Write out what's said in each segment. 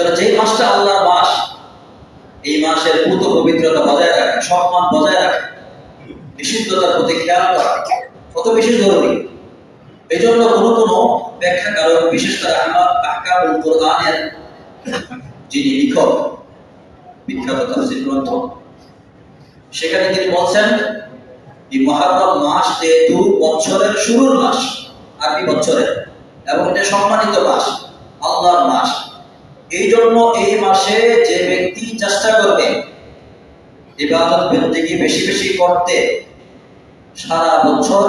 তাহলে যে মাসটা আল্লাহর মাস, এই মাসের পুত পবিত্রতা বজায় রাখা, সম্মান বজায় রাখা, বিশুদ্ধতার প্রতি খেয়াল করা। কত বেশি জরুরি এই জন্য কোনো কোনো ব্যাখ্যাকারক, বিশেষ করে আহমদ আহকামুল কোরআনের যিনি লিখক, বিখ্যাত তাফসীর গ্রন্থ, সেখানে তিনি বলছেন এই মহারম মাস যেহেতু বছরের শুরুর মাস, আরবি বছরের এবং এটা সম্মানিত মাস, আল্লাহর মাস। এই জন্য এই মাসে যে ব্যক্তি চেষ্টা করবে, ইবাদত বন্দেগী বেশি বেশি করতে, সারা বছর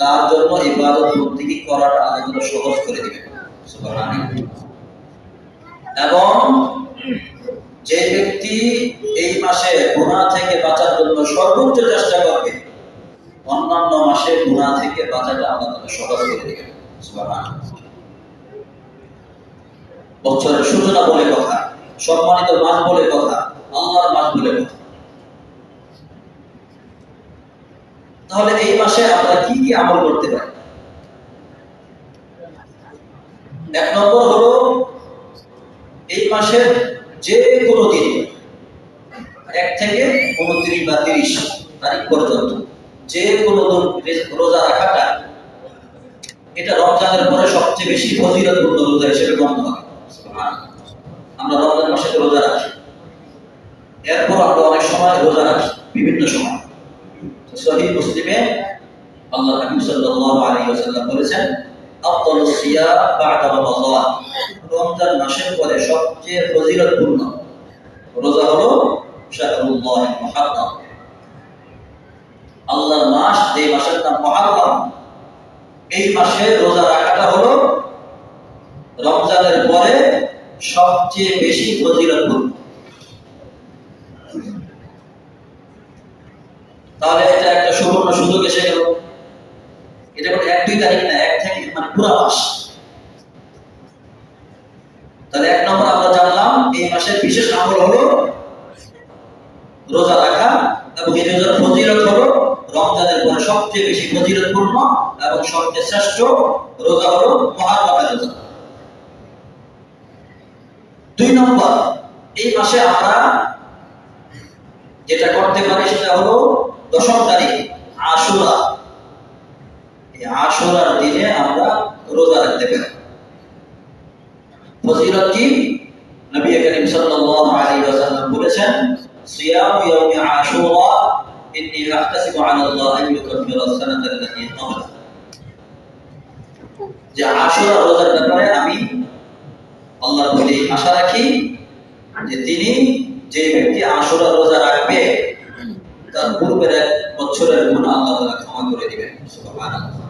তার জন্য ইবাদত বন্দেগী করাটা আলাদা সহজ করে দিবে। এবং যে ব্যক্তি এই মাসে গুনাহ থেকে বাঁচার জন্য সর্বোচ্চ চেষ্টা করবে, অন্যান্য মাসে গুনাহ থেকে বাঁচাটা আল্লাহ সহজ করে দিবে সুবহানাল্লাহ। বছরের সূচনা বলে কথা, সম্মানিত মাস বলে কথা, আল্লাহর মাস বলে কথা। তাহলে এই মাসে আমরা কি কি আমল করতে পারি? এক নম্বর হলো, এই মাসের যে কোনো দিন, এক থেকে উনত্রিশ বা তিরিশ তারিখ পর্যন্ত যে কোনো রোজা রাখাটা, এটা রমজানের পরে সবচেয়ে বেশি ফজিলতপূর্ণ রোজা হিসেবে গণ্য হবে। আমরা রমজান মাসে রোজা রাখি। এরপর আমরা অনেক সময় রোজা রাখি, বিভিন্ন সময়। সহিহ মুসলিমে আল্লাহ হাবিব সাল্লাল্লাহু আলাইহি ওয়াসাল্লাম বলেছেন, আফদালু সিয়াম বা'দা রমাদান। রমজান মাসের পরে সবচেয়ে ফজিলতপূর্ণ রোজা হলো শাহরুল্লাহ মুহাররম। আল্লাহর মাস এই মাসের নাম মুহাররম এই মাসে রোজা রাখাটা হলো রমজানের পরে সবচেয়ে বেশি ফজিলতপূর্ণ তাহলে এটা একটা সুবর্ণ সুযোগ এসে গেল। এটা কোনো এক দুই তারিখ না, এক থেকে মানে পুরো মাস। তাহলে এক নম্বর আমরা জানলাম, এই মাসের বিশেষ আমল হলো রোজা রাখা এবং এই রোজার ফজিলত হলো রমজানের পরে সবচেয়ে বেশি ফজিলতপূর্ণ এবং সবচেয়ে শ্রেষ্ঠ রোজা হলো মহারমের রোজা। দুই নম্বর, এই মাসে আমরা যেটা করতে পারি সেটা হলো দশম তারিখ, আশুরা। আশুরার দিনে আমরা রোজা রাখতে পারি। ফজিলত কি? নবী করিম সাল্লাল্লাহু আলাইহি ওয়াসাল্লাম বলেছেন, সিয়াম ইয়াউম আশুরা, ইন্নী আহতাসিবু আলা আল্লাহ আন ইউকাফিরা আস-সানাতা ক্বাবলা যে আশুরা রোজার ব্যাপারে প্রতি আশা রাখি যে তিনি যে ব্যক্তি আসরা রোজা রাখবে, তার পূর্বের এক বছরের গুণা আল্লাহ ক্ষমা করে দিবেন। সুবহানাল্লাহ।